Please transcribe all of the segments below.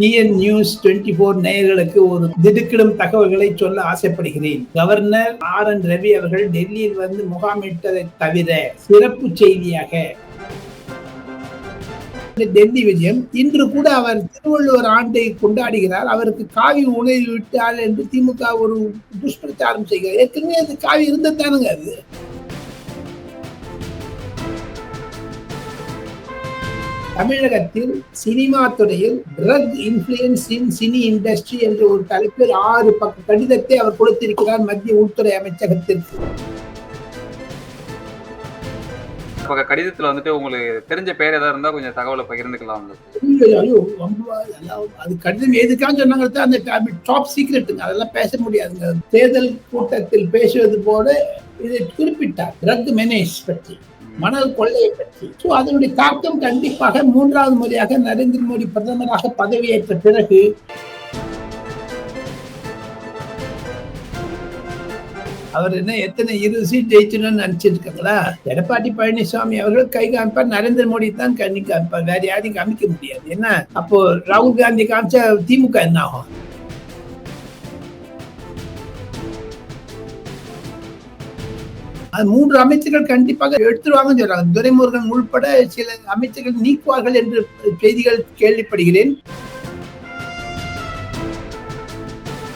TN news twenty four நேயர்களுக்கு ஒரு திடுக்கிடும் தகவல்களை சொல்ல ஆசைப்படுகிறேன். கவர்னர் ஆர் என் ரவி அவர்கள் டெல்லியில் வந்து முகாமிட்டதை தவிர சிறப்பு செய்தியாக டெல்லி விஜயம். இன்று கூட அவர் திருவள்ளுவர் ஆண்டை கொண்டாடுகிறார். அவருக்கு காவி உணவு விட்டார் என்று திமுக ஒரு துஷ்பிரச்சாரம் செய்கிறார். ஏற்கனவே அது காவி இருந்ததானுங்க அது. தமிழகத்தில் சினிமா துறையில் drug influence in cine industry என்ற ஒரு தலைப்பில் ஆறு பக்க கடிதத்தை அவர் கொடுத்திருக்கிறார் மத்திய உள்துறை அமைச்சகத்திற்கு இப்போ கடிதத்துல வந்துட்டு உங்களுக்கு தெரிஞ்ச பேர் ஏதாவது இருந்தா கொஞ்சம் தகவலை பகிர்ந்துக்கலாம். ஐயோ ரொம்ப அது கடிதம் எதுக்காக சொன்னாங்க அந்த டாப் சீக்ரெட்டுங்க அதெல்லாம் பேச முடியாதுங்க. தேர்தல் கூட்டத்தில் பேசுவது போல இதை குறிப்பிட்டார். ட்ரக் மெனேஜ் பற்றி. மணல் கொள்ளையை பற்றி. ஸோ அதனுடைய தாக்கம் கண்டிப்பாக மூன்றாவது முறையாக நரேந்திர மோடி பிரதமராக பதவியேற்ற பிறகு அவர் என்ன எத்தனை இருபது சீட் ஜெயிச்சணும்னு நினைச்சிருக்காங்களா? எடப்பாடி பழனிசாமி அவர்கள் கை காமிப்பார் நரேந்திர மோடி தான் கண்ணி காமிப்பார் வேற யாரையும் காமிக்க முடியாது. என்ன? அப்போ ராகுல் காந்தி காமிச்சா திமுக என்ன ஆகும்? அது மூன்று அமைச்சர்கள் கண்டிப்பாக எடுத்துருவாங்கன்னு சொல்றாங்க. துரைமுருகன் உள்பட சில அமைச்சர்கள் நீக்குவார்கள் என்று செய்திகள் கேள்விப்படுகிறேன்.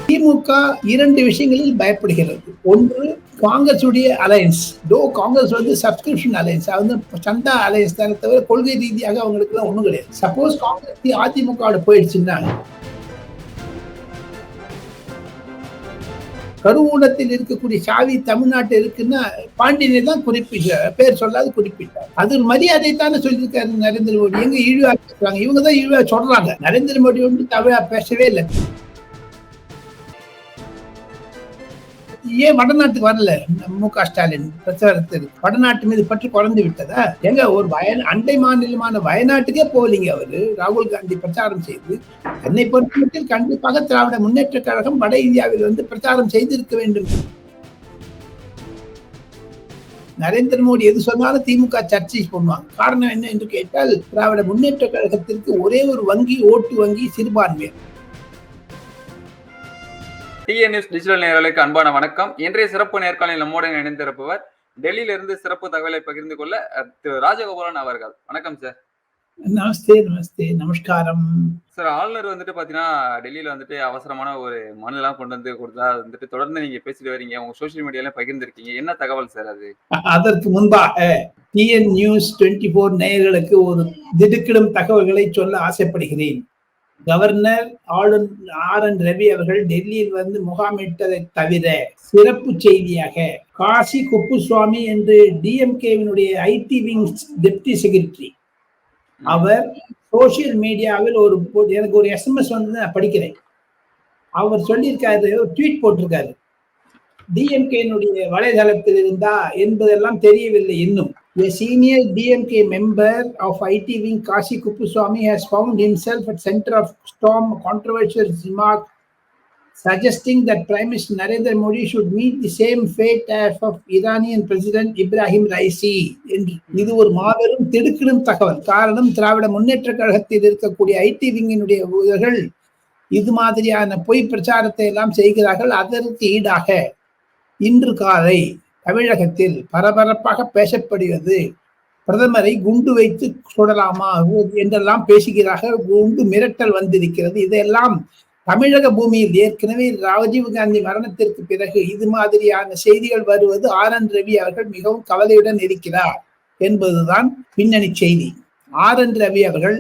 திமுக இரண்டு விஷயங்களில் பயப்படுகிறது. ஒன்று காங்கிரஸ் உடைய அலையன்ஸ் டோ காங்கிரஸ் வந்து சப்ஸ்கிரிப்ஷன் அலையன்ஸ் அது வந்து சந்தா அலையன்ஸ் தானே தவிர கொள்கை ரீதியாக அவங்களுக்கு எல்லாம் கிடையாது. சப்போஸ் காங்கிரஸ் அதிமுக போயிடுச்சுன்னா கருவூலத்தில் இருக்கக்கூடிய சாவி தமிழ்நாட்டில் இருக்குன்னா பாண்டியனை தான் குறிப்பிட்ட பேர் சொல்லாது குறிப்பிட்டார். அது மரியாதை தானே சொல்லியிருக்காரு நரேந்திர மோடி. எங்க இழிவா பேசுறாங்க? இவங்க தான் இழிவா சொல்றாங்க. நரேந்திர மோடி வந்து தமிழா பேசவே இல்லை. ஏன் வடநாட்டுக்கு வரல? மு க ஸ்டாலின் பிரச்சாரத்துக்கு வடநாட்டு மீது பற்று குறைந்து விட்டதா? எங்க ஒரு வய அண்டை மாநிலமான வயநாட்டுக்கே போகலீங்க அவரு. ராகுல் காந்தி பிரச்சாரம் செய்து என்னை பொறுத்தமட்டில் கண்டிப்பாக திராவிட முன்னேற்ற கழகம் வட இந்தியாவில் வந்து பிரச்சாரம் செய்திருக்க வேண்டும். நரேந்திர மோடி எது சொன்னாலும் திமுக சர்ச்சை பண்ணுவாங்க. காரணம் என்ன என்று கேட்டால் திராவிட முன்னேற்ற கழகத்திற்கு ஒரே ஒரு வங்கி ஓட்டு வங்கி சிறுபான்மையர் டிஎன் நியூஸ் டிஜிட்டல் நேயர்களுக்கு அன்பான வணக்கம். இன்றைய சிறப்பு நேர்காணலில் நம்முடன் இணைந்திருப்பவர் டெல்லியில இருந்து சிறப்பு தகவலை பகிர்ந்து கொள்ள திரு ராஜகோபாலன் அவர்கள். வணக்கம் சார் நமஸ்தே நமஸ்தே நமஸ்காரம். சார் ஆளுநர் வந்துட்டு பாத்தீங்கன்னா டெல்லியில வந்துட்டு அவசரமான ஒரு மனு எல்லாம் கொண்டு வந்து கொடுத்தா வந்துட்டு தொடர்ந்து நீங்க பேசிட்டு வரீங்க. உங்க சோசியல் மீடியால பகிர்ந்திருக்கீங்க. என்ன தகவல் சார் அது? அதற்கு முன்பாக டிஎன் நியூஸ் டுவெண்ட்டி போர் நேயர்களுக்கு ஒரு திடுக்கிடும் தகவல்களை சொல்ல ஆசைப்படுகிறேன். கவர்னர் ஆளுநர் ஆர் என் ரவி அவர்கள் டெல்லியில் வந்து முகாமிட்டதை தவிர சிறப்பு செய்தியாக காசி குப்புசுவாமி என்று டிஎம்கேவினுடைய ஐடி விங்ஸ் டெப்டி செக்ரட்டரி. அவர் சோசியல் மீடியாவில் ஒரு எனக்கு ஒரு எஸ்எம்எஸ் வந்து நான் படிக்கிறேன். அவர் சொல்லியிருக்காரு ஒரு ட்வீட் போட்டிருக்காரு. டிஎம்கேனுடைய வலைதளத்தில் இருந்தா என்பதெல்லாம் தெரியவில்லை இன்னும். A senior DMK member of IT wing Kashi Kupuswamy has found himself at center of storm controversial remark suggesting that Prime Minister Narendra Modi should meet the same fate as of Iranian President Ibrahim Raisi இது ஒரு மாபெரும் திடுக்கிடும் தகவல் காரணம் திராவிட முன்னேற்ற கழகத்தில் இருக்கக்கூடிய ID விங்கினுடைய இது மாதிரியான பொய் பிரச்சாரத்தை எல்லாம் செய்கிறார்கள் அதற்கு ஈடாக இன்று காலை தமிழகத்தில் பரபரப்பாக பேசப்படுகிறது. பிரதமரை குண்டு வைத்து சுடலாமா? என்றெல்லாம் பேசுகிறார்கள். குண்டு மிரட்டல் வந்திருக்கிறது. இதையெல்லாம் தமிழக பூமியில் ஏற்கனவே ராஜீவ் காந்தி மரணத்திற்கு பிறகு இது மாதிரியான செய்திகள் வருவது ஆர் என் ரவி அவர்கள் மிகவும் கவலையுடன் இருக்கிறார் என்பதுதான் பின்னணி செய்தி. ஆர் என் ரவி அவர்கள்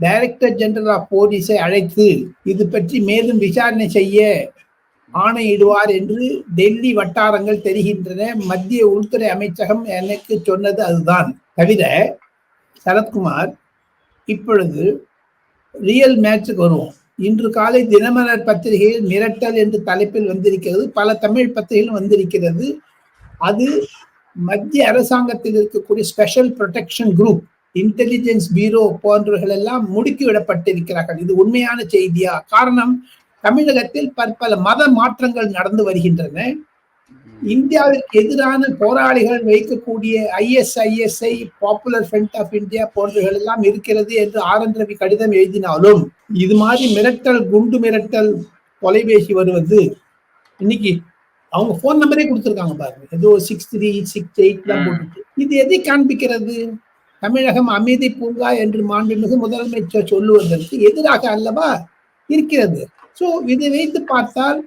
டைரக்டர் ஜெனரல் ஆஃப் போலீஸை அழைத்து இது பற்றி மேலும் விசாரணை செய்ய ஆணையிடுவார் என்று டெல்லி வட்டாரங்கள் தெரிகின்றன. மத்திய உள்துறை அமைச்சகம் எனக்கு சொன்னது அதுதான். தவிர சரத்குமார் இப்பொழுது ரியல் மேட்சுக்கு வருவோம். இன்று காலை தினமலர் பத்திரிகையில் மிரட்டல் என்று தலைப்பில் வந்திருக்கிறது. பல தமிழ் பத்திரிகைகள் வந்திருக்கிறது. அது மத்திய அரசாங்கத்தில் இருக்கக்கூடிய special protection group intelligence bureau போன்றவர்கள் எல்லாம் முடுக்கி விடப்பட்டிருக்கிறார்கள் இது உண்மையான செய்தியா? காரணம் தமிழகத்தில் பற்பல மத மாற்றங்கள் நடந்து வருகின்றன. இந்தியாவிற்கு எதிரான போராளிகள் வைக்கக்கூடிய ISIS ISI popular front of India போன்றவைகள் எல்லாம் இருக்கிறது என்று ஆர் என் ரவி கடிதம் எழுதினாலும் இது மாதிரி மிரட்டல் குண்டு மிரட்டல் தொலைபேசி வருவது இன்னைக்கு அவங்க போன் நம்பரே கொடுத்துருக்காங்க பாருங்க. ஏதோ சிக்ஸ் த்ரீ சிக்ஸ் எயிட்லாம். போட்டுட்டு. இது எதை காண்பிக்கிறது? தமிழகம் அமைதி பூங்கா என்று மாண்புமிகு முதலமைச்சர் சொல்லுவதற்கு எதிராக அல்லவா இருக்கிறது? சோ இதை வைத்து பார்த்தால்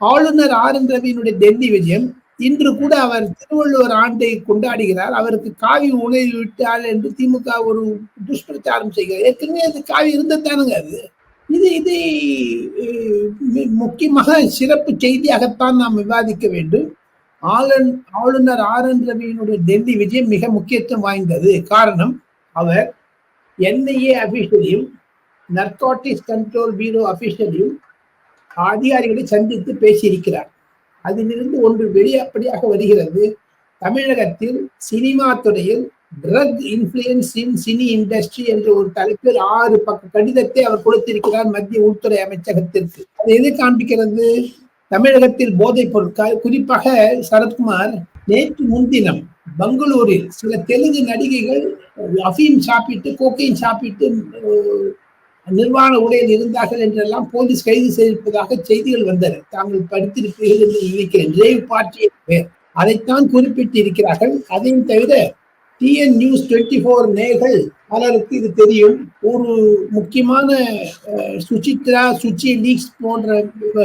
ஆளுநர் ஆர். என். ரவியினுடைய டெல்லி விஜயம் இன்று கூட அவர் திருவள்ளுவர் ஆண்டை கொண்டாடுகிறார். அவருக்கு காவி உணவு விட்டால் என்று திமுக ஒரு துஷ்பிரச்சாரம் செய்கிறார். ஏற்கனவே அது காவி இருந்ததானுங்க அது. இது இதை முக்கியமாக சிறப்பு செய்தியாகத்தான் நாம் விவாதிக்க வேண்டும். ஆளுநர் ஆளுநர் ஆர். என். ரவியினுடைய டெல்லி விஜயம் மிக முக்கியத்துவம் வாய்ந்தது. காரணம் அவர் என்ஐஏ அபிஷியலையும் நர்காட்டிக்ஸ் கண்ட்ரோல் பியூரோ அபிஷியலையும் அதிகாரிகளை சந்தித்து பேசியிருக்கிறார். அதிலிருந்து ஒன்று வெளியப்படியாக வருகிறது. தமிழகத்தில் சினிமா துறையில் drug influence in cine industry என்ற ஒரு தலைப்பில் ஆறு பக்க கடிதத்தை அவர் கொடுத்திருக்கிறார் மத்திய உள்துறை அமைச்சகத்திற்கு. அது எது காண்பிக்கிறது? தமிழகத்தில் போதைப் பொருட்கள் குறிப்பாக சரத்குமார் நேற்று முன்தினம் பெங்களூரில் சில தெலுங்கு நடிகைகள் அஃபீம் சாப்பிட்டு கோக்கைன் சாப்பிட்டு நிர்வாண உடையில் இருந்தார்கள் என்றெல்லாம் போலீஸ் கைது செய்திருப்பதாக செய்திகள் வந்தன. தாங்கள் படித்திருப்பீர்கள் என்று நினைக்கிறேன். ரேவ் பார்ட்டி பேர். அதைத்தான் குறிப்பிட்டு இருக்கிறார்கள் அதையும் தவிர டிஎன் நியூஸ் டுவெண்ட்டி ஃபோர் நேர்கள் பலருக்கு இது தெரியும். ஒரு முக்கியமான சுசித்ரா சுச்சி லீக்ஸ் போன்ற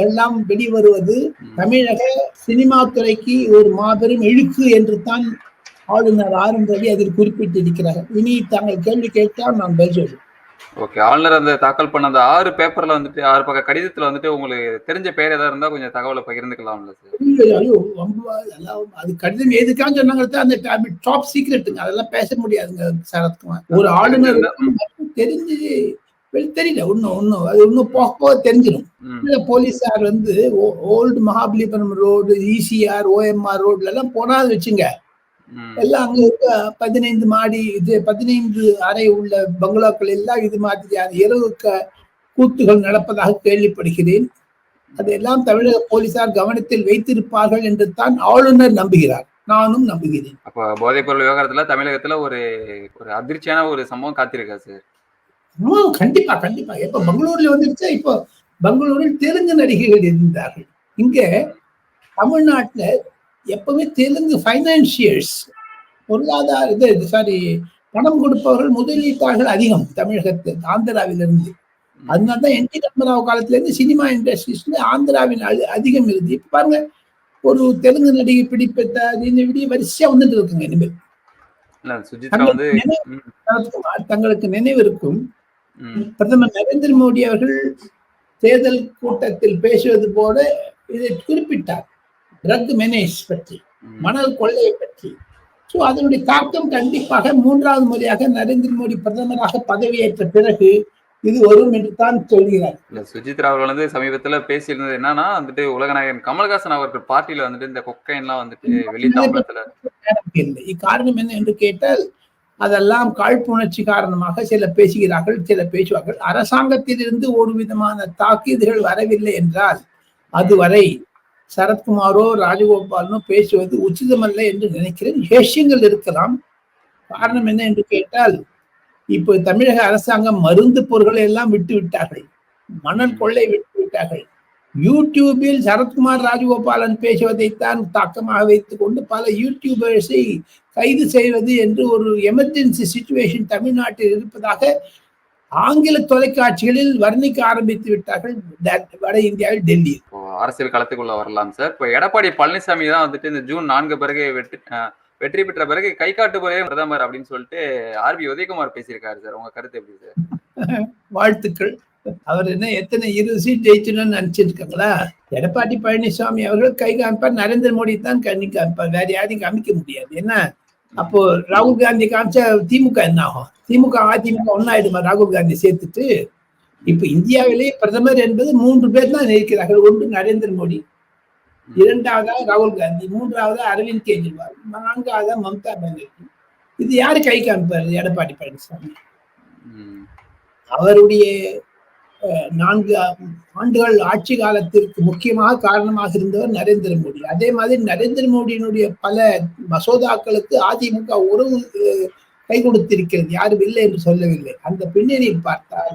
எல்லாம் வெளிவருவது தமிழக சினிமா துறைக்கு ஒரு மாபெரும் இழுக்கு என்று தான் ஆளுநர் ஆர் என் ரவி அதில் குறிப்பிட்டிருக்கிறார். இனி தாங்கள் கேள்வி கேட்டால் நான் பதில் சொல்றேன் ஓகே. ஆளுநர் அந்த தாக்கல் பண்ண அந்த ஆறு பேப்பர்ல வந்துட்டு ஆறு பக்க கடிதத்துல வந்துட்டு உங்களுக்கு தெரிஞ்ச பேர் ஏதாவது இருந்தா கொஞ்சம் தகவலை பகிர்ந்துக்கலாம்ல சார்? அது கடிதம் எதுக்கான்னு சொன்னாங்க அந்த டாப் சீக்ரெட்டுங்க அதெல்லாம் பேச முடியாதுங்க சரத்குமார் ஒரு ஆளுநர் தெரிஞ்சு தெரியல ஒன்னும் ஒன்னும் அது இன்னும் போக போக தெரிஞ்சிடும் போலீஸார் வந்து old Mahabalipuram road ECR OMR ரோட்ல எல்லாம் போனாது வச்சுங்க. எல்லாம் அங்க இருக்க பதினைந்து மாடி இது பதினைந்து அறை உள்ள பங்களாக்கள் எல்லாம் இது மாதிரியான இரவு க- கூத்துகள் நடப்பதாக கேள்விப்படுகிறேன். அதெல்லாம் தமிழக போலீசார் கவனத்தில் வைத்திருப்பார்கள் என்று தான் ஆளுநர் நம்புகிறார். நானும் நம்புகிறேன். அப்ப போதைப் பொருள் விவகாரத்துல தமிழகத்துல ஒரு ஒரு அதிர்ச்சியான ஒரு சம்பவம் காத்திருக்கா சார் கண்டிப்பா கண்டிப்பா. இப்ப பெங்களூர்ல வந்துருச்சா இப்போ பெங்களூரில் தெலுங்கு நடிகைகள் இருந்தார்கள். இங்க தமிழ்நாட்டுல எப்பவுமே தெலுங்கு ஃபைனான்சியர்ஸ் பொருளாதார இது சாரி பணம் கொடுப்பவர்கள் முதலீட்டாளர்கள் அதிகம் தமிழகத்தில் ஆந்திராவிலிருந்து. அதனாலதான் என் டி ராமராவ் காலத்துல இருந்து சினிமா இண்டஸ்ட்ரீஸ்ல ஆந்திராவின் அதி- அதிகம் இருந்து. இப்ப பாருங்க ஒரு தெலுங்கு நடிகை பிடிப்பட்ட இந்த விடிய வரிசையா வந்துட்டு இருக்குங்க இனிமேல். தங்களுக்கு நினைவிருக்கும் பிரதமர் நரேந்திர மோடி அவர்கள் தேர்தல் கூட்டத்தில் பேசுவது போல இதை குறிப்பிட்டார். ட்ரக் மெனேஜ் பற்றி. மணல் கொள்ளையை பற்றி. ஸோ அதனுடைய தாக்கம் கண்டிப்பாக மூன்றாவது முறையாக நரேந்திர மோடி பிரதமராக பதவியேற்ற பிறகு இது வரும் என்று தான் சொல்கிறார். சுஜித்ரா அவர்கள் வந்து சமீபத்துல பேசியிருந்தது என்னன்னா வந்துட்டு உலகநாயகன் கமல்ஹாசன் அவர்கள் பார்ட்டியில வந்துட்டு இந்த கொக்கைன்லாம் வந்துட்டு வெளி தாம்பலத்துல இல்லை. இக்காரணம் என்ன என்று கேட்டால் அதெல்லாம் காழ்ப்புணர்ச்சி காரணமாக சில பேசுகிறார்கள் சில பேசுவார்கள். அரசாங்கத்திலிருந்து ஒரு விதமான தாக்கீதுகள் வரவில்லை என்றால் அதுவரை சரத்குமாரோ ராஜகோபாலனோ பேசுவது உச்சிதமல்ல என்று நினைக்கிறேன். விஷயங்கள் இருக்கலாம். காரணம் என்ன என்று கேட்டால் இப்போ தமிழக அரசாங்கம் மருந்து பொருட்களை எல்லாம் விட்டு விட்டார்கள். மணல் கொள்ளை விட்டு விட்டார்கள். யூடியூபில் சரத்குமார் ராஜகோபாலன் பேசுவதைத்தான் தாக்கமாக வைத்துக் கொண்டு பல யூடியூபர்ஸை கைது செய்வது என்று ஒரு எமர்ஜென்சி சுச்சுவேஷன் தமிழ்நாட்டில் இருப்பதாக ஆங்கில தொலைக்காட்சிகளில் வர்ணிக்க ஆரம்பித்து விட்டார்கள். வட இந்தியாவில் டெல்லி. அரசியல் களத்துக்குள்ள வரலாம் சார். இப்போ எடப்பாடி பழனிசாமி தான் வந்துட்டு இந்த ஜூன் நான்கு பிறகு வெற்றி வெற்றி பெற்ற பிறகு கை காட்டு பிரதமர் அப்படின்னு சொல்லிட்டு ஆர்பி உதயகுமார் பேசியிருக்காரு சார். உங்க கருத்து எப்படி சார்? வாழ்த்துக்கள். அவர் என்ன எத்தனை இரு சீட் ஜெயிச்சணும்னு நினைச்சிருக்காங்களா? எடப்பாடி பழனிசாமி அவர்கள் கை காமிப்பார் நரேந்திர மோடி தான் கண்ணி காமிப்பார் வேற யாரையும் காமிக்க முடியாது. என்ன? அப்போ ராகுல் காந்தி காமிச்சா திமுக என்ன ஆகும்? திமுக அதிமுக ஒன்னாயிடுமா ராகுல் காந்தி சேர்த்துட்டு. இப்ப இந்தியாவிலேயே பிரதமர் என்பது மூன்று பேர் தான் இருக்கிறார்கள். ஒன்று நரேந்திர மோடி இரண்டாவதாக ராகுல் காந்தி மூன்றாவது அரவிந்த் கெஜ்ரிவால் நான்காவதா மம்தா பானர்ஜி. இது யாரு கை காமிப்பார்? எடப்பாடி பழனிசாமி. அவருடைய நான்கு ஆண்டுகள் ஆட்சி காலத்திற்கு முக்கியமாக காரணமாக இருந்தவர் நரேந்திர மோடி. அதே மாதிரி நரேந்திர மோடியினுடைய பல மசோதாக்களுக்கு அதிமுக உறவு கை கொடுத்திருக்கிறது. யாரும் இல்லை என்று சொல்லவில்லை. அந்த பின்னணியை பார்த்தால்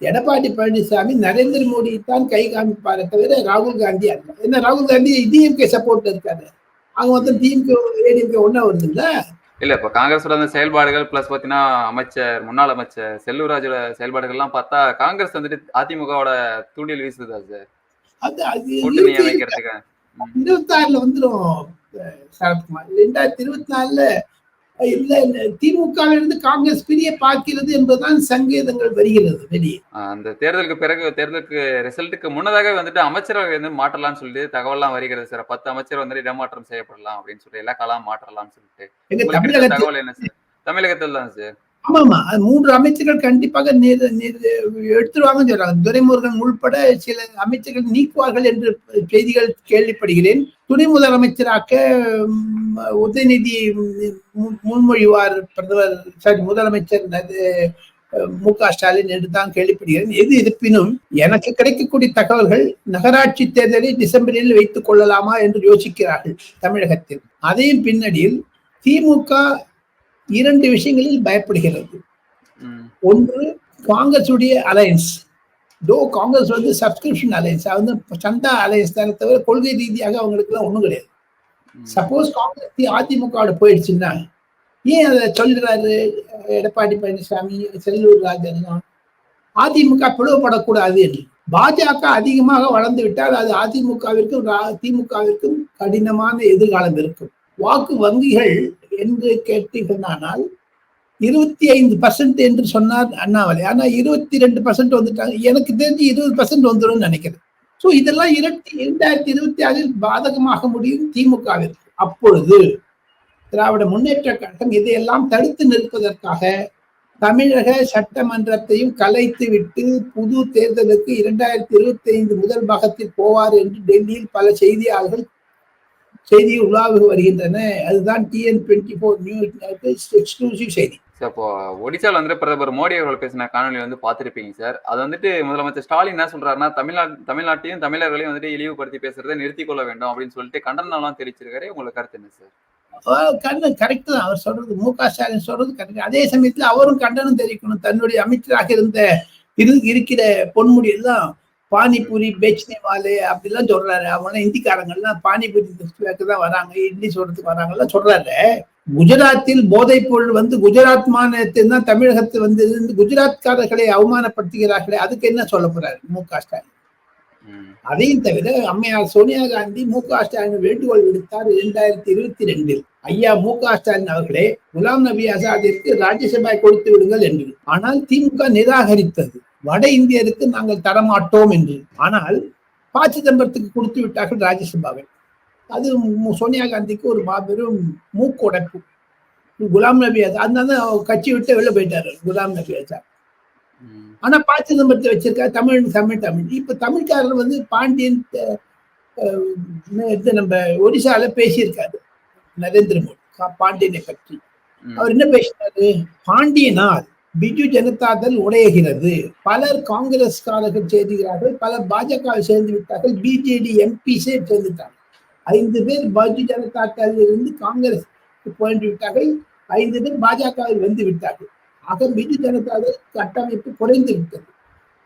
எடப்பாடி பழனிசாமி நரேந்திர மோடி தான் கை காமிப்பாரே தவிர ராகுல் காந்தி அல்ல. ஏன்னா ராகுல் காந்தி டிஎம்கே சப்போர்ட் இருக்காரு. அவங்க வந்து டிஎம்கே ஏடிஎம்கே ஒன்னா வருது இல்ல இப்ப காங்கிரஸோட அந்த செயல்பாடுகள் பிளஸ் பாத்தீங்கன்னா அமைச்சர் முன்னாள் அமைச்சர் செல்லூராஜோட செயல்பாடுகள் எல்லாம் பார்த்தா காங்கிரஸ் வந்துட்டு அதிமுகவோட தூண்டில் வீசுதா சார் இருபத்தி ஆறுல வந்துடும் சரத்குமார். ரெண்டாயிரத்தி இருபத்தி நாலுல திமுகவிலிருந்து இருந்து காங்கிரஸ் பிரிய பார்க்கிறது என்பதுதான் சங்கேதங்கள் வருகிறது வெளியே. அந்த தேர்தலுக்கு பிறகு தேர்தலுக்கு ரிசல்ட்டுக்கு முன்னதாக வந்துட்டு அமைச்சரவை வந்து மாற்றலாம்னு சொல்லிட்டு தகவல்லாம் வருகிறது சார். பத்து அமைச்சர் வந்துட்டு இடமாற்றம் செய்யப்படலாம் அப்படின்னு சொல்லி எல்லா காலம் மாற்றலாம்னு சொல்லிட்டு. தமிழகத்தில் தகவல் என்ன சார்? தமிழகத்தில் தான் சார். ஆமா ஆமா மூன்று அமைச்சர்கள் கண்டிப்பாக எடுத்துருவாங்கன்னு சொல்றாங்க. துரைமுருகன் உள்பட சில அமைச்சர்கள் நீக்குவார்கள் என்று செய்திகள் கேள்விப்படுகிறேன். துணை முதலமைச்சராக்க உதயநிதி முன்மொழிவார் பிரதமர் சாரி முதலமைச்சர் மு க ஸ்டாலின் என்று தான் கேள்விப்படுகிறேன். எது இருப்பினும் எனக்கு கிடைக்கக்கூடிய தகவல்கள் நகராட்சி தேர்தலை டிசம்பரில் வைத்துக் கொள்ளலாமா என்று யோசிக்கிறார்கள் தமிழகத்தில். அதையும் பின்னணியில் திமுக இரண்டு விஷயங்களில் பயப்படுகிறது. ஒன்று காங்கிரஸுடைய அலையன்ஸ் டோ காங்கிரஸ் வந்து சப்ஸ்கிரிப்ஷன் அலையன்ஸ் அது வந்து சந்தா அலையன்ஸ் தானே தவிர கொள்கை ரீதியாக அவங்களுக்கு எல்லாம் ஒண்ணும் கிடையாது. சப்போஸ் காங்கிரஸ் அதிமுக போயிடுச்சுன்னா ஏன் அதை சொல்றாரு எடப்பாடி பழனிசாமி செல்லூர் ராஜன் அதிமுக பிளவுபடக்கூடாது என்று. பாஜக அதிகமாக வளர்ந்து விட்டால் அது அதிமுகவிற்கும் திமுகவிற்கும் கடினமான எதிர்காலம் இருக்கும். வாக்கு வங்கிகள் என்று கேட்டீர்களானால் இருபத்தி ஐந்து பர்சன்ட் என்று சொன்னார் அண்ணாமலை. ஆனா இருபத்தி ரெண்டு பர்சன்ட் வந்துட்டாங்க. எனக்கு தெரிஞ்சு இருபது பர்சன்ட் வந்துடும் நினைக்கிறேன். சோ இதெல்லாம் இரண்டு இரண்டாயிரத்தி இருபத்தி ஆறில் பாதகமாக முடியும் திமுகவிற்கு அப்பொழுது திராவிட முன்னேற்ற கழகம் இதையெல்லாம் தடுத்து நிற்பதற்காக தமிழக சட்டமன்றத்தையும் கலைத்து விட்டு புது தேர்தலுக்கு இரண்டாயிரத்தி இருபத்தி ஐந்து முதல் பாகத்தில் போவார் என்று டெல்லியில் பல செய்தியாளர்கள் செய்தி உலாவு வருகின்றன. அதுதான் TN twenty four news exclusive செய்தி. சார் இப்போ ஒடிசால வந்துட்டு பிரதமர் மோடி அவர்கள் பேசின காணொலி வந்து பார்த்திருப்பீங்க சார் அது வந்துட்டு முதலமைச்சர் ஸ்டாலின் என்ன சொல்றாருன்னா தமிழ்நாடு தமிழ்நாட்டையும் தமிழர்களையும் வந்துட்டு இழிவுபடுத்தி பேசுறதை நிறுத்திக் கொள்ள வேண்டும் அப்படின்னு சொல்லிட்டு கண்டனம்லாம் தெரிவிச்சிருக்காரு. உங்களுக்கு கருத்து என்ன சார் கண்ணு கரெக்ட் தான். அவர் சொல்றது மு க ஸ்டாலின் சொல்றது கரெக்ட் அதே சமயத்துல அவரும் கண்டனம் தெரிவிக்கணும். தன்னுடைய அமைச்சராக இருந்த இரு இருக்கிற பொன்முடி எல்லாம் பானிபூரி பெச்னி வாலே அப்படிலாம் சொல்றாரு. அவங்க இந்திக்காரங்கள்லாம் பானிபூரி தான் வராங்க இட்லி சொல்றதுக்கு வராங்கலாம் சொல்றாரு. குஜராத்தில் போதைப் பொருள் வந்து குஜராத் மாநிலத்தில் தான் தமிழகத்தில் வந்து குஜராத்காரர்களை அவமானப்படுத்துகிறார்களே அதுக்கு என்ன சொல்ல போறாரு மு க ஸ்டாலின்? அதையும் தவிர அம்மையார் சோனியா காந்தி மு க ஸ்டாலின் வேண்டுகோள் விடுத்தார் இரண்டாயிரத்தி இருபத்தி ரெண்டில். ஐயா மு க ஸ்டாலின் அவர்களே குலாம் நபி ஆசாதிற்கு ராஜ்யசபா கொடுத்து விடுங்கள் என்று ஆனால் திமுக நிராகரித்தது. வட இந்தியருக்கு நாங்கள் தரமாட்டோம் என்று. ஆனால் ப சிதம்பரத்துக்கு கொடுத்து விட்டார்கள் ராஜ்யசபாவை அது சோனியா காந்திக்கு ஒரு மாபெரும் மூக்குடைப்பு குலாம் நபி ஆசாத் அதனால கட்சி விட்டு வெளில போயிட்டாரு குலாம் நபி ஆசாத். ஆனா ப சிதம்பரத்தை வச்சிருக்காரு தமிழ் தமிழ் தமிழ். இப்ப தமிழ்காரர் வந்து பாண்டியன் இது நம்ம ஒடிசால பேசியிருக்காரு நரேந்திர மோடி பாண்டியனை பற்றி. அவர் என்ன பேசினாரு? பாண்டியனால் பிஜு ஜனதாதள் உடையகிறது. பலர் காங்கிரஸ்காரர்கள் சேர்கிறார்கள் பலர் பாஜக சேர்ந்து விட்டார்கள் பிஜேடி எம்பிஸே சேர்ந்துட்டார்கள் ஐந்து பேர் பாஜு ஜனதா தளில் இருந்து காங்கிரஸ் போயிட்டு விட்டார்கள் ஐந்து பேர் பாஜகவில் வந்து விட்டார்கள். ஆக பிஜு ஜனதாதள் கட்டமைப்பு குறைந்து விட்டது.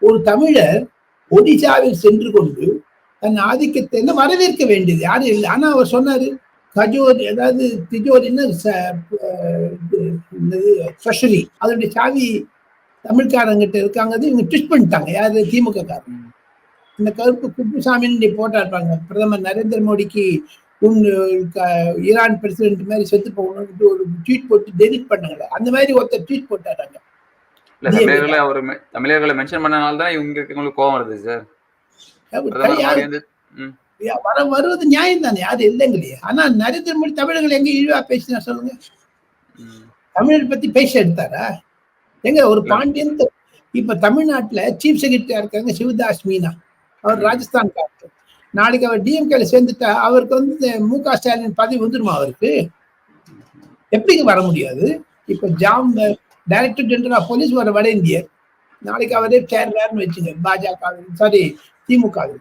ஒரு தமிழர் ஒடிசாவில் சென்று கொண்டு தன் ஆதிக்கத்தை வரவேற்க வேண்டியது. யாரும் இல்லை? ஆனா அவர் சொன்னாரு கஜோர் அதாவது திஜோரின்னு ட்ரெஷரி அதனுடைய சாவி தமிழ்காரங்கிட்ட இருக்காங்க இவங்க ட்விஸ்ட் பண்ணிட்டாங்க. யாரு? திமுக காரங்க. ம். இந்த கருப்பு குப்புசாமின்னு போட்டா இருப்பாங்க பிரதமர் நரேந்திர மோடிக்கு உன் க- ஈரான் பிரசிடென்ட் மாதிரி செத்து போகணும்னு ஒரு ட்வீட் போட்டு டெலிட் பண்ணாங்க. அந்த மாதிரி ஒருத்தர் ட்வீட் போட்டாங்க தமிழர்களை அவர் தமிழர்களை மென்ஷன் பண்ணனால தான் இவங்க உங்களுக்கு கோவம் வருது சார் வர வருவது நியாயம் தானே யாரும் இல்லைங்களையே ஆனா நரேந்திர மோடி தமிழர்கள் எங்க இழிவா பேசினா சொல்லுங்க? தமிழர் பத்தி பேச எடுத்தாரா? எங்க ஒரு பாண்டியன் இப்ப தமிழ்நாட்டுல சீஃப் செக்ரட்டரியா இருக்காங்க சிவதாஸ் மீனா. அவர் ராஜஸ்தான் காரர். நாளைக்கு அவர் டிஎம்கேல சேர்ந்துட்டா அவருக்கு வந்து மு க ஸ்டாலின் பதவி வந்துருமா அவருக்கு? எப்படிங்க வர முடியாது? இப்ப jam director general of police வர வட இந்தியர். நாளைக்கு அவரே சேர்றாருன்னு வச்சுங்க. பாஜக சாரி திமுக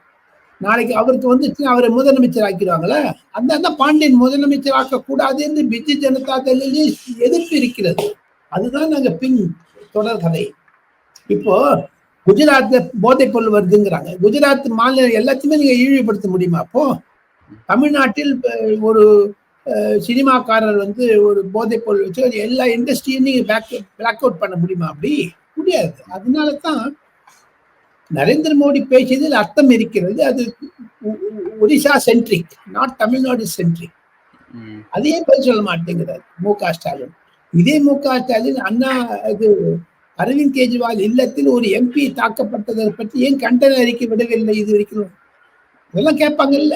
நாளைக்கு அவருக்கு வந்து அவரை முதலமைச்சர் ஆக்கிடுவாங்களே அந்த அந்த பாண்டியன் முதலமைச்சர் ஆக்க கூடாது என்று பிஜு ஜனதா தளிலே எதிர்ப்பு இருக்கிறது. அதுதான் நாங்க பின் தொடர் கதை. இப்போ குஜராத்ல போதைப் பொருள் வருதுங்கிறாங்க. குஜராத் மாநிலம் எல்லாத்தையுமே நீங்க இழிவுபடுத்த முடியுமா அப்போ? தமிழ்நாட்டில் ஒரு சினிமாக்காரர் வந்து ஒரு போதைப் பொருள் வச்சு எல்லா இண்டஸ்ட்ரியும் நீங்க பேக் பிளாக் அவுட் பண்ண முடியுமா அப்படி? முடியாது. அதனால தான் நரேந்திர மோடி பேசியதில் அர்த்தம் இருக்கிறது. அது ஒ- ஒ- Orissa centric not Tamil Nadu centric ம். அதையே பதில் சொல்ல மாட்டேங்கிறார் மு க ஸ்டாலின். இதே மு க ஸ்டாலின் அண்ணா இது அரவிந்த் கெஜ்ரிவால் இல்லத்தில் ஒரு எம்பி தாக்கப்பட்டதை பற்றி ஏன் கண்டன அறிக்கை விடவில்லை இது வரைக்கும்? இதெல்லாம் கேட்பாங்க இல்ல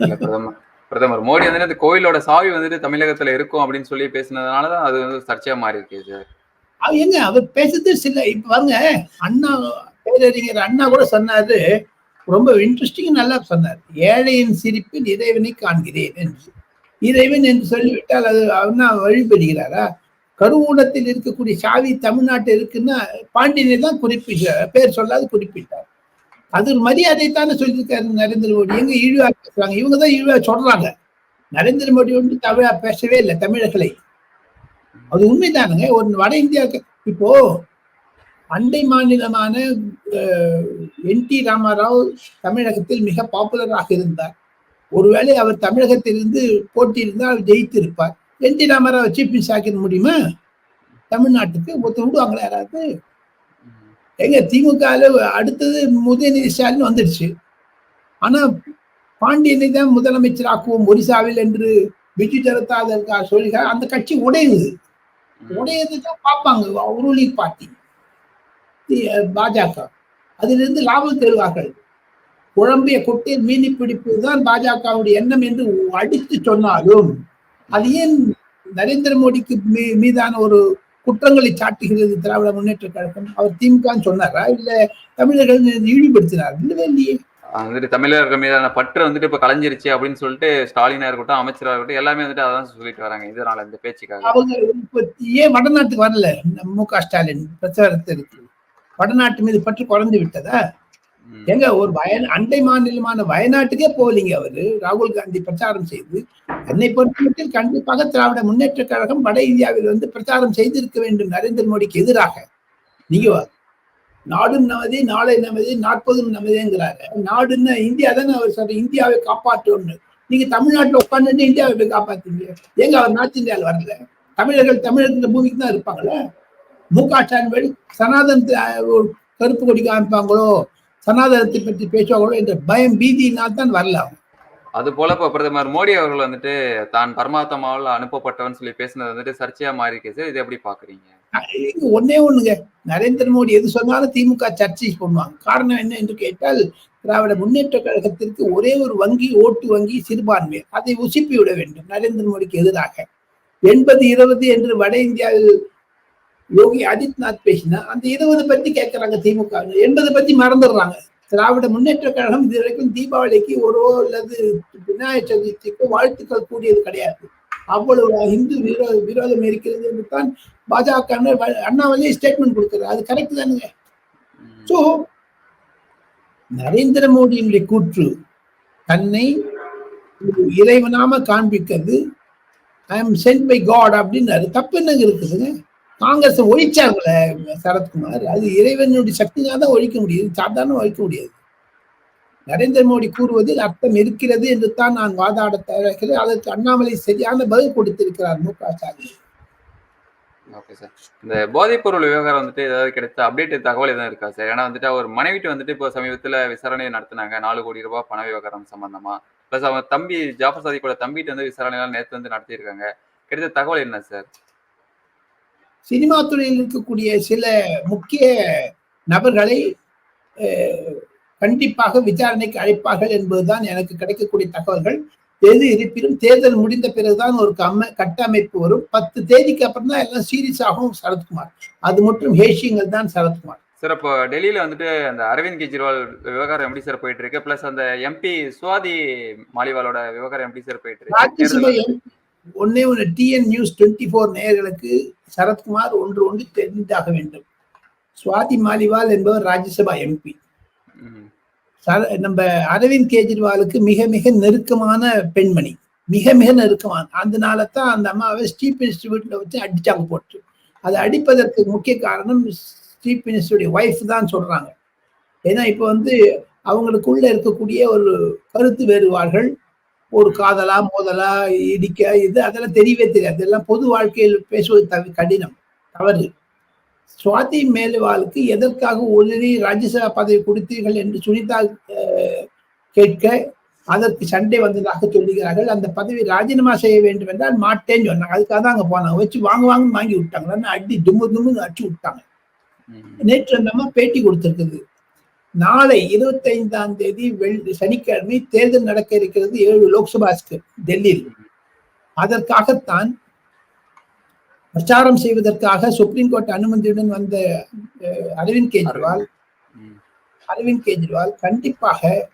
இல்ல பிரதமர் பிரதமர் மோடி வந்துட்டு அந்த கோயிலோட சாவி வந்துட்டு தமிழகத்துல இருக்கும் அப்படின்னு சொல்லி பேசினதுனாலதான் அது வந்து சர்ச்சையா மாறி இருக்கு சார் அவர் எங்க? அவர் பேசுறது சில இப்ப பாருங்க அண்ணா பேரறிஞர் அண்ணா கூட சொன்னாரு ரொம்ப இன்ட்ரெஸ்டிங் நல்லா சொன்னார். ஏழையின் சிரிப்பில் இறைவனை காண்கிறேன் என்று. இறைவன் என்று சொல்லிவிட்டால் அது அண்ணா வழிபடுகிறாரா? கருவூலத்தில் இருக்கக்கூடிய சாவி தமிழ்நாட்டில் இருக்குன்னா பாண்டியனை தான் குறிப்பிட்டார் பேர் சொல்லாது குறிப்பிட்டார். அது ஒரு மரியாதை தானே சொல்லியிருக்காரு நரேந்திர மோடி. எங்க இழிவா பேசுறாங்க? இவங்க தான் இழிவா சொல்றாங்க. நரேந்திர மோடி வந்து தமிழா பேசவே இல்லை தமிழர்களை. அது உண்மைதானுங்க. ஒரு வட இந்தியாவுக்கு இப்போ அண்டை மாநிலமான என் டி ராமாராவ் தமிழகத்தில் மிக பாப்புலராக இருந்தார். ஒருவேளை அவர் தமிழகத்திலிருந்து போட்டியிருந்தால் அவர் ஜெயித்து இருப்பார் N T Rama Rao chief minister ஆக்கிட முடியுமா? தமிழ்நாட்டுக்கு ஒருத்தர் விடுவாங்களா யாராவது? எங்க திமுக அடுத்தது உதயநிதி ஸ்டாலின் வந்துடுச்சு. ஆனா பாண்டியனை தான் முதலமைச்சர் ஆக்குவோம் ஒரிசாவில் என்று பிஜு ஜனதா தள் சொல்கிறார் அந்த கட்சி உடையுது. உடையதுதான் பார்ப்பாங்க. ரூலிங் பார்ட்டி பாஜக. அதிலிருந்து லாபம் பெறுவார்கள் குழம்பிய குட்டையில் மீனி பிடிப்பு தான் பாஜகவுடைய எண்ணம் என்று அடித்து சொன்னாலும் அது ஏன் நரேந்திர மோடிக்கு மீ- மீதான ஒரு குற்றங்களை சாட்டுகிறது திராவிட முன்னேற்ற கழகம்? அவர் திமுகன்னு சொன்னாரா? இல்ல தமிழர்கள் ஈடுபடுத்தினார் இல்லவே இல்லையே. வந்துட்டு தமிழர்கள் மீதான பற்று வந்துட்டு இப்ப கலைஞ்சிருச்சு அப்படின்னு சொல்லிட்டு ஸ்டாலினா இருக்கட்டும் அமைச்சரா இருக்கட்டும் எல்லாமே வந்துட்டு அதான் சொல்லிட்டு வராங்க. இதனால இந்த பேச்சுக்காக. அவங்க இப்ப ஏன் வடநாட்டுக்கு வரல. மு க ஸ்டாலின் பிரச்சாரத்திற்கு வடநாட்டு மீது பற்று குறைந்து விட்டதா. எங்க ஒரு வய அண்டை மாநிலமான வயநாட்டுக்கே போகலீங்க அவரு. ராகுல் காந்தி பிரச்சாரம் செய்து என்னை பொறுத்தமட்டில் கண்டிப்பாக திராவிட முன்னேற்ற கழகம் வட இந்தியாவில் வந்து பிரச்சாரம் செய்திருக்க வேண்டும் நரேந்திர மோடிக்கு எதிராக. நீங்க நாடும் நமது நாளை நமது நாற்பதும் நமதுங்கிறாரு நாடுன்னு இந்தியா தானே அவர் சொல்ற இந்தியாவை காப்பாற்றணும்னு நீங்க தமிழ்நாட்டில் உட்காந்து இந்தியாவை போய் காப்பாத்தீங்க எங்க அவர் நார்த் இந்தியாவில் வரல? தமிழர்கள் தமிழர்கள் பூமிக்கு தான் இருப்பாங்களே? மு க ஸ்டாலின் சனாதனத்தை ஒரு கருப்பு கொடி காமிப்பாங்களோ சனாதனத்தை பற்றி பேசுவாங்களோ என்ற பயம் பீதியினால் தான் வரல அது போல இப்ப பிரதமர் மோடி அவர்கள் வந்துட்டு தான் பரமாத்மாவில் அனுப்பப்பட்டவன் சொல்லி பேசினது வந்துட்டு சர்ச்சையா மாறி இருக்கு சார் இது எப்படி பாக்குறீங்க? ஒன்னே ஒண்ணுங்க. நரேந்திர மோடி எது சொன்னாலும் திமுக சர்ச்சை பண்ணுவாங்க காரணம் என்ன என்று கேட்டால் திராவிட முன்னேற்ற கழகத்திற்கு ஒரே ஒரு வங்கி ஓட்டு வங்கி சிறுபான்மை. அதை உசுப்பி விட வேண்டும். நரேந்திர மோடிக்கு எதிராக. எண்பது இருபது என்று வட இந்தியாவில் யோகி ஆதித்யநாத் பேசினா அந்த இருபது பத்தி கேட்கறாங்க திமுக. எண்பது பத்தி மறந்துடுறாங்க. திராவிட முன்னேற்ற கழகம் இது வரைக்கும் தீபாவளிக்கு ஒரு அல்லது விநாயகர் சதுர்த்திக்கு வாழ்த்துக்கள் கூடியது கிடையாது. அவ்வளவு இந்து விரோத விரோதம் இருக்கிறது என்று தான் பாஜக அண்ணாமலையே ஸ்டேட்மெண்ட் கொடுக்கிறார். அது கரெக்ட் தானுங்க. ஸோ நரேந்திர மோடியினுடைய கூற்று தன்னை இறைவனாம காண்பிக்கிறது. I am sent by God அப்படின்னாரு. தப்பு என்னங்க இருக்குதுங்க? காங்கிரஸ் ஒழிச்சாங்களே சரத்குமார். அது இறைவனுடைய சக்தியாக தான் ஒழிக்க முடியுது சாதாரண ஒழிக்க முடியாது. நரேந்திர மோடி கூறுவதில் அர்த்தம் இருக்கிறது என்று தான் நான் வாதாட தயாரிக்கிறேன் அதற்கு அண்ணாமலை சரியான பதில் கொடுத்திருக்கிறார் மு க ஸ்டாலின். Okay sir. இந்த போதைப் பொருள் விவகாரம் வந்துட்டு ஏதாவது கிடைத்த அப்டேட் தகவல் எதுவும் இருக்கா சார்? ஏன்னா வந்துட்டு அவர் மனைவிட்டு வந்துட்டு இப்போ சமீபத்துல விசாரணை நடத்தினாங்க. நாலு கோடி ரூபாய் பண விவகாரம் சம்பந்தமா. பிளஸ் அவன் தம்பி ஜாஃபர் சாதிக்கோட தம்பிட்டு வந்து விசாரணை எல்லாம் நேற்று வந்து நடத்தியிருக்காங்க. கிடைத்த தகவல் என்ன சார்? சினிமா துறையில் இருக்கக்கூடிய சில முக்கிய நபர்களை கண்டிப்பாக விசாரணைக்கு அழைப்பார்கள் என்பதுதான் எனக்கு கிடைக்கக்கூடிய தகவல்கள். எது இருப்பினும் தேர்தல் முடிந்த பிறகுதான் ஒரு கம்ம கட்டமைப்பு வரும். பத்து தேதிக்கு அப்புறம் தான் எல்லாம் சீரியஸ் ஆகும் சரத்குமார். அது மட்டும் ஹேஷியங்கள் தான் சரத்குமார். சார் இப்போ டெல்லியில வந்துட்டு அந்த அரவிந்த் கெஜ்ரிவால் விவகாரம் எப்படி சார் போயிட்டு இருக்கு பிளஸ் அந்த எம்பி சுவாதி மாலிவாலோட விவகாரம் எப்படி சார் போயிட்டு இருக்கு ஒன்னே ஒன்று டிஎன் நியூஸ் டுவெண்ட்டி ஃபோர் நேயர்களுக்கு சரத்குமார் ஒன்று ஒன்று தெரிந்தாக வேண்டும். சுவாதி மாலிவால் என்பவர் ராஜ்யசபா எம்பி நம்ம அரவிந்த் கெஜ்ரிவாலுக்கு மிக மிக நெருக்கமான பெண்மணி. மிக மிக நெருக்கமான. அதனால தான் அந்த அம்மாவை ஸ்டீப் இன்ஸ்டியூட்ல வச்சு அடிச்சாங்க போட்டு. அதை அடிப்பதற்கு முக்கிய காரணம் ஸ்டீப் மினிஸ்டருடைய ஒய்ஃப் தான் சொல்றாங்க. ஏன்னா இப்போ வந்து அவங்களுக்குள்ள இருக்கக்கூடிய ஒரு கருத்து வேறுபாடுகள் ஒரு காதலா மோதலா இடிக்க இது அதெல்லாம் தெரியவே தெரியாது. இதெல்லாம் பொது வாழ்க்கையில் பேசுவது தவி கடினம். தவறு. சுவாதி மேலுவாலுக்கு எதற்காக உடனே ராஜ்யசபா பதவி கொடுத்தீர்கள் என்று சுனிதா கேட்க அதற்கு சண்டை வந்ததாக சொல்லுகிறார்கள். அந்த பதவி ராஜினாமா செய்ய வேண்டும் என்றால் மாட்டேன்னு சொன்னாங்க. அதுக்காக தான் அங்க போனாங்க. வச்சு வாங்க வாங்க வாங்கி விட்டாங்க. அடி தும்மு தும்முன்னு அடிச்சு விட்டாங்க. நேற்று அந்த அம்மா பேட்டி கொடுத்திருக்குது. நாளை இருபத்தைந்தாம் தேதி வெள் சனிக்கிழமை தேர்தல் நடக்க இருக்கிறது ஏழு லோக்சபாஸ்க்கு டெல்லியில். அதற்காகத்தான் பிரச்சாரம் செய்வதற்காக சுப்ரீம் கோர்ட் அனுமதியுடன் வந்த அரவிந்த் கெஜ்ரிவால். அரவிந்த் கெஜ்ரிவால் கண்டிப்பாக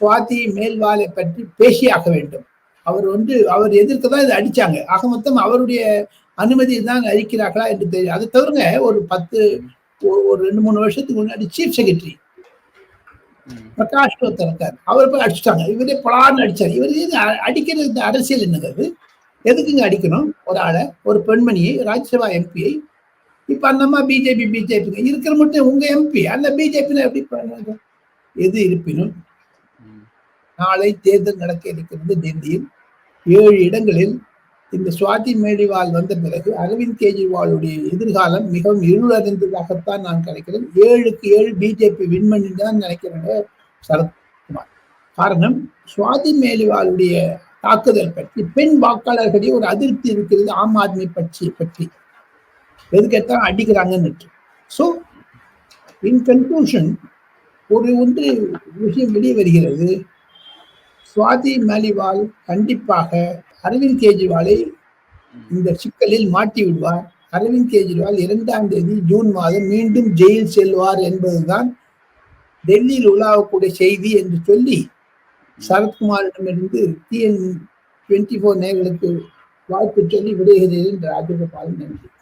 சுவாதி மேல்வாலை பற்றி பேசியாக வேண்டும். அவர் வந்து அவர் எதிர்க்க தான் இதை அடிச்சாங்க. ஆக மொத்தம் அவருடைய அனுமதி தான் அளிக்கிறார்களா என்று தெரியும் அதை தவிர ஒரு பத்து ஒரு- ரெண்டு மூணு வருஷத்துக்கு முன்னாடி சீஃப் செக்ரட்டரி. பிரகாஷ் இருக்கார். அவர் போய் அடிச்சிட்டாங்க. இவரே பலான்னு அடிச்சார். இவர் இது அடிக்கிறது அரசியல் என்னங்கிறது? எதுக்குங்க அடிக்கணும்? ஒரு ஆளை ஒரு பெண்மணியை ராஜ்யசபா எம்பியை இப்ப அந்த அம்மா பிஜேபி பிஜேபி இருக்கிற மட்டும் உங்க எம்பி அந்த பிஜேபி எப்படி பண்ணாங்க எது இருப்பினும். நாளை தேர்தல் நடக்க இருக்கிறது டெல்லியில். ஏழு இடங்களில் இந்த சுவாதி மேடிவால் வந்த பிறகு அரவிந்த் கெஜ்ரிவாலுடைய எதிர்காலம் மிகவும் இருளடைந்ததாகத்தான் நான் நினைக்கிறேன். ஏழுக்கு ஏழு பிஜேபி விண்மணி தான் நினைக்கிறேன். சரத்குமார். காரணம் சுவாதி மேலிவாலுடைய தாக்குதல் பற்றி பெண் வாக்காளர்களிடையே ஒரு அதிருப்தி இருக்கிறது ஆம் ஆத்மி பற்றி பற்றி. எதுக்கெடுத்தாலும் அடிக்கிறாங்கன்னு ஸோ இன் கன்க்ளூஷன் ஒரு ஒன்று விஷயம் வெளியே வருகிறது. சுவாதி மாலிவால் கண்டிப்பாக அரவிந்த் கெஜ்ரிவாலை இந்த சிக்கலில் மாட்டி விடுவார். அரவிந்த் கெஜ்ரிவால் இரண்டாம் தேதி ஜூன் மாதம் மீண்டும் ஜெயில் செல்வார் என்பதுதான் டெல்லியில் உலாவக்கூடிய செய்தி என்று சொல்லி சரத்குமாரிடமிருந்து டிஎன் டுவெண்ட்டி ஃபோர் நேர்களுக்கு வாய்ப்பு சொல்லி விடுகிறேன் ராஜகோபால் நன்றி.